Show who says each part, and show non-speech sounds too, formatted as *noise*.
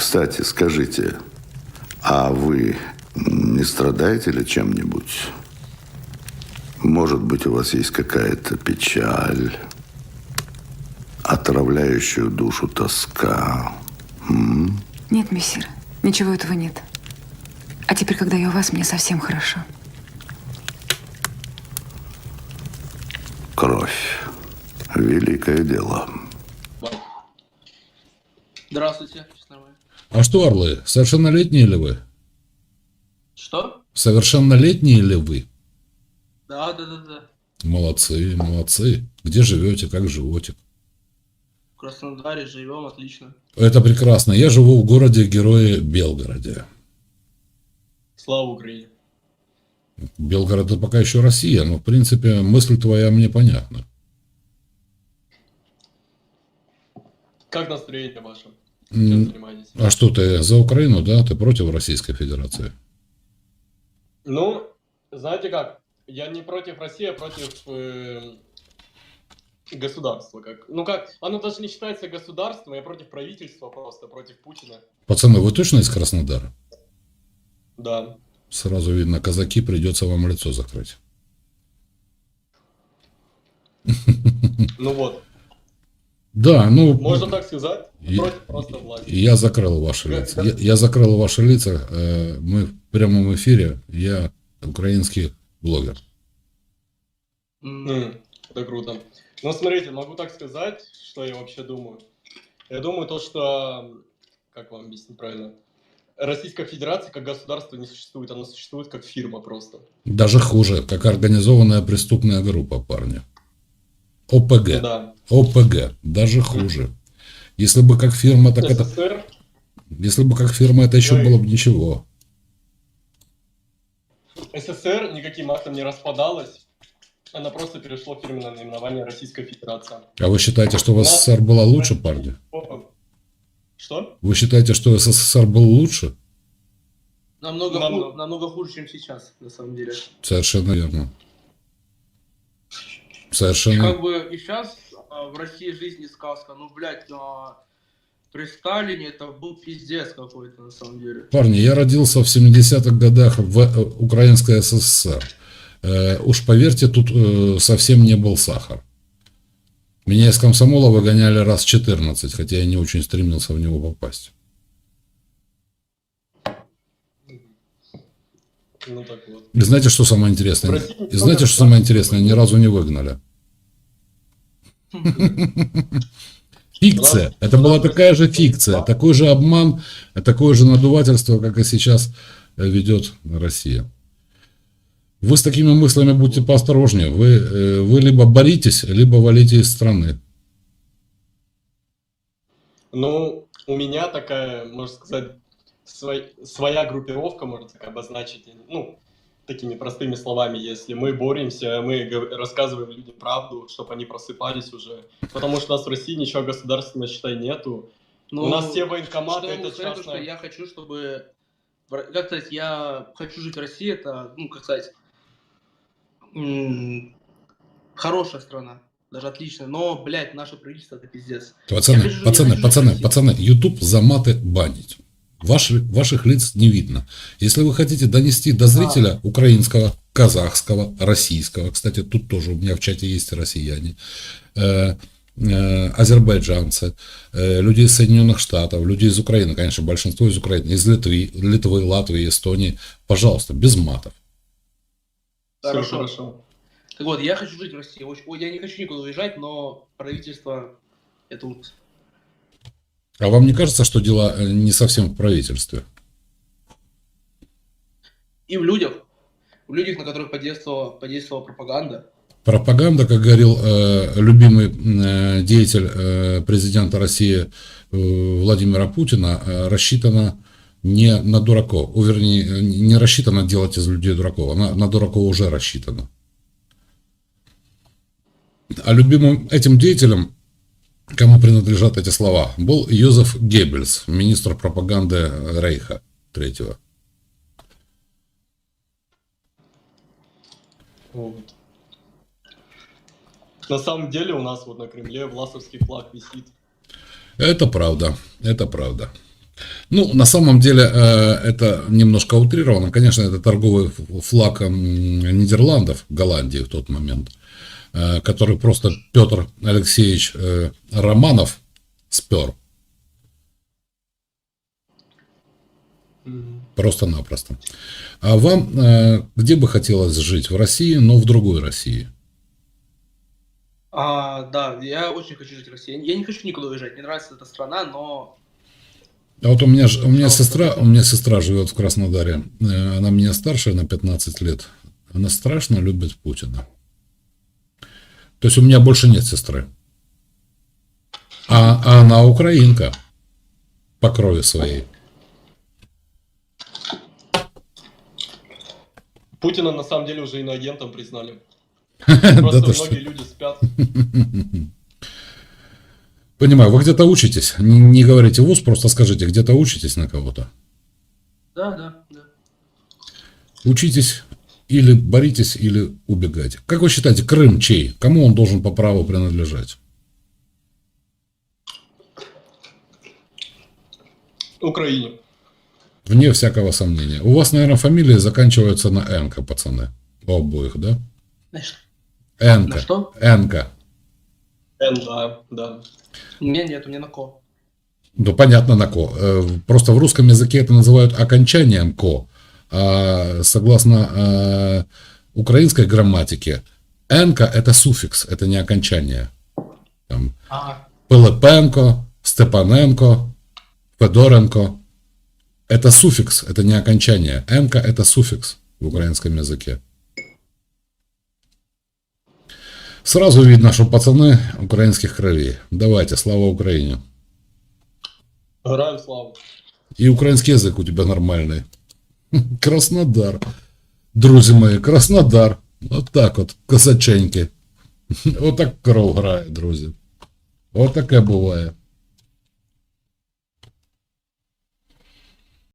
Speaker 1: Кстати, скажите, а вы не страдаете ли чем-нибудь? Может быть, у вас есть какая-то печаль, отравляющую душу тоска?
Speaker 2: Нет, мессир, ничего этого нет. А теперь, когда я у вас, мне совсем хорошо.
Speaker 1: Кровь. Великое дело.
Speaker 3: Здравствуйте.
Speaker 4: А что, орлы, совершеннолетние ли вы?
Speaker 3: Что?
Speaker 4: Совершеннолетние ли вы?
Speaker 3: Да, да, да, да.
Speaker 4: Молодцы, молодцы. Где живете, как живете?
Speaker 3: В Краснодаре живем, отлично.
Speaker 4: Это прекрасно. Я живу в городе-герое Белгороде.
Speaker 3: Слава Украине.
Speaker 4: Белгород это пока еще Россия, но в принципе мысль твоя мне понятна.
Speaker 3: Как настроение ваше?
Speaker 4: А что ты за Украину, да? Ты против Российской Федерации?
Speaker 3: Ну, знаете как? Я не против России, а против э, государства. Как? Ну как, оно даже не считается государством, я против правительства просто, против Путина.
Speaker 4: Пацаны, вы точно из Краснодара?
Speaker 3: Да.
Speaker 4: Сразу видно, казаки, придется вам лицо закрыть.
Speaker 3: Ну вот,
Speaker 4: Да, ну,
Speaker 3: можно так сказать, против просто власти.
Speaker 4: я закрыл ваши лица. Я, я закрыл ваши лица. Э, Мы в прямом эфире. Я украинский блогер.
Speaker 3: Это круто. Ну, смотрите, могу так сказать, что я вообще думаю. Я думаю то, что, как вам объяснить правильно, Российская Федерация как государство не существует, она существует как фирма просто.
Speaker 4: Даже хуже, как организованная преступная группа, парни. ОПГ.
Speaker 3: Да.
Speaker 4: ОПГ. Даже хуже. Если бы как фирма, так это...
Speaker 3: СССР,
Speaker 4: Если бы как фирма, это еще
Speaker 3: Ой.
Speaker 4: было бы ничего.
Speaker 3: СССР никаким актом не распадалась, она просто перешло в фирменное наименование Российская Федерация.
Speaker 4: А вы считаете, что
Speaker 3: Да.
Speaker 4: СССР было лучше, парни?
Speaker 3: Что?
Speaker 4: Вы считаете, что СССР был лучше?
Speaker 5: Намного,
Speaker 3: Намного.
Speaker 5: ху- намного хуже, чем сейчас, на самом деле.
Speaker 4: Совершенно верно. Совершенно.
Speaker 5: Как бы и сейчас а, в России жизнь не сказка. Ну, блядь, а, при Сталине это был пиздец какой-то, на самом деле.
Speaker 4: Парни, я родился в 70-х годах в э, Украинской СССР. Э, уж поверьте, тут э, совсем не был сахар. Меня из комсомола выгоняли раз 14, хотя я не очень стремился в него попасть.
Speaker 3: Ну так вот.
Speaker 4: И знаете, что самое интересное? И знаете, что самое интересное? Ни разу не выгнали. Фикция. Это была такая же фикция, такой же обман, такое же надувательство, как и сейчас э, ведет Россия. Вы с такими мыслями будьте поосторожнее. Вы, э, вы либо боритесь, либо валите из страны.
Speaker 3: Ну, у меня такая, можно сказать, свой- своя группировка, можно так обозначить, ну, такими простыми словами, если мы боремся, мы рассказываем людям правду, чтобы они просыпались уже, потому что у нас в России ничего государственного, считай, нету.
Speaker 5: Ну,
Speaker 3: у нас все военкоматы,
Speaker 5: что я могу
Speaker 3: это частная...
Speaker 5: что я хочу, чтобы... Как сказать, я хочу жить в России, это, ну, как сказать, м, хорошая страна, даже отличная, но, блядь, наше правительство это пиздец.
Speaker 4: Пацаны,
Speaker 5: хочу-
Speaker 4: пацаны, пацаны, пацаны, YouTube за маты банить. Ваши, ваших лиц не видно. Если вы хотите донести до зрителя украинского, казахского, российского, кстати, тут тоже у меня в чате есть россияне, э, э, азербайджанцы, э, люди из Соединенных Штатов, люди из Украины, конечно, большинство из Украины, из Литвы, Литвы, Латвии, Эстонии, пожалуйста, без матов.
Speaker 5: Хорошо.
Speaker 3: хорошо.
Speaker 5: Так вот, я хочу жить в России. Ой, я не хочу никуда уезжать, но правительство это вот
Speaker 4: А вам не кажется, что дела э, не совсем в правительстве?
Speaker 5: и в людях, в людях, на которых подействовала, подействовала пропаганда.
Speaker 4: Пропаганда, как говорил э, любимый э, деятель э, президента России э, Владимира Путина, э, рассчитана не на дураков, вернее, э, не рассчитана делать из людей дураков, она на дураков уже рассчитана. А любимым этим деятелем, кому принадлежат эти слова, был Йозеф Геббельс, министр пропаганды Рейха Третьего.
Speaker 3: На самом деле у нас вот на Кремле власовский флаг висит.
Speaker 4: Это правда, это правда. Ну, на самом деле, э, это немножко утрировано. Конечно, это торговый флаг Нидерландов, Голландии в тот момент, который просто Петр Алексеевич э, Романов спер. Просто-напросто. А вам э, где бы хотелось жить? В России, но в другой России?
Speaker 5: А, да, я очень хочу жить в России. Я не хочу никуда уезжать. Мне нравится эта страна, но
Speaker 4: А вот у меня, у меня сестра, у меня сестра живет в Краснодаре. Э, Она меня старше на 15 лет. Она страшно любит Путина. То есть у меня больше нет сестры. А, а она украинка по крови своей.
Speaker 3: Путина на самом деле уже иноагентом признали. *laughs* Просто многие люди спят. *laughs*
Speaker 4: Понимаю, вы где-то учитесь. Не, не говорите вуз, просто скажите, где-то учитесь на кого-то.
Speaker 5: да, да, да.
Speaker 4: Учитесь или боритесь, или убегайте. Как вы считаете, Крым чей? Кому он должен по праву принадлежать?
Speaker 3: Украине.
Speaker 4: Вне всякого сомнения. У вас, наверное, фамилии заканчиваются на «энко», пацаны. У обоих, да? «Энко».
Speaker 5: На что?
Speaker 4: «Энко».
Speaker 3: Н, да, да.
Speaker 5: Мне нет, мне на ко.
Speaker 4: Ну, понятно, на «ко». Э, Просто в русском языке это называют окончанием «ко». А согласно э, украинской грамматике, «энко» – это суффикс, это не окончание. Там,
Speaker 5: А,
Speaker 4: Пилипенко, Степаненко, Федоренко. Это суффикс, это не окончание. Энка – это суффикс в украинском языке. Сразу видно, что пацаны украинских кровей. Давайте, слава Украине.
Speaker 3: Граем славу.
Speaker 4: И украинский язык у тебя нормальный. *laughs* Краснодар. Друзі мої, Краснодар. От так от, косаченьки. *laughs* Отак кров грає, друзі. Отаке буває.